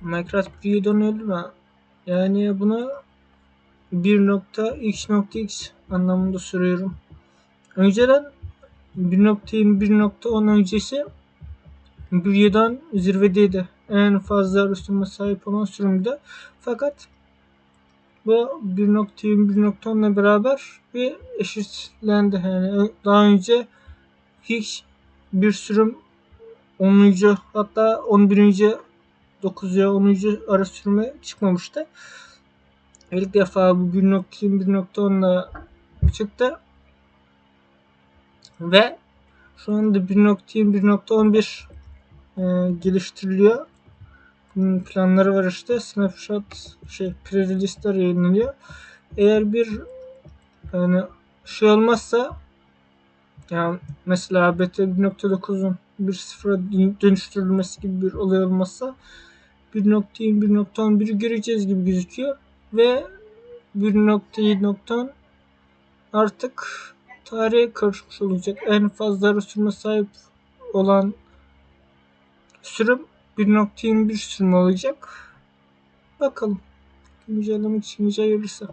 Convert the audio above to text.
Minecraft 1.7'den öldü mü? Yani bunu 1.x.x anlamında soruyorum. Önceden 1.21.10 öncesi 1.7'den zirvedeydi. En fazla rüstüme sahip olan sürümde. Fakat bu 1.21.10 ile beraber bir eşitlendi. Yani daha önce hiç bir sürüm 10. hatta 11. 9'ya 10. ara sürüme çıkmamıştı. İlk defa bu 1.21.10'la çıktı. Ve şu anda 1.21.11 e, geliştiriliyor. Bunun planları var işte. Snapshot şey pre-release'ler yayınlanıyor. Eğer bir yani şey olmazsa yani mesela beta 1.9'un 1.0'a dönüştürülmesi gibi bir olay olmazsa 1.21.11'i göreceğiz gibi gözüküyor ve 1.7.10 artık tarihe karışmış olacak. En fazla sürme sahip olan sürüm 1.21 sürüm olacak. Bakalım. Güncellemek için güncel gelirse.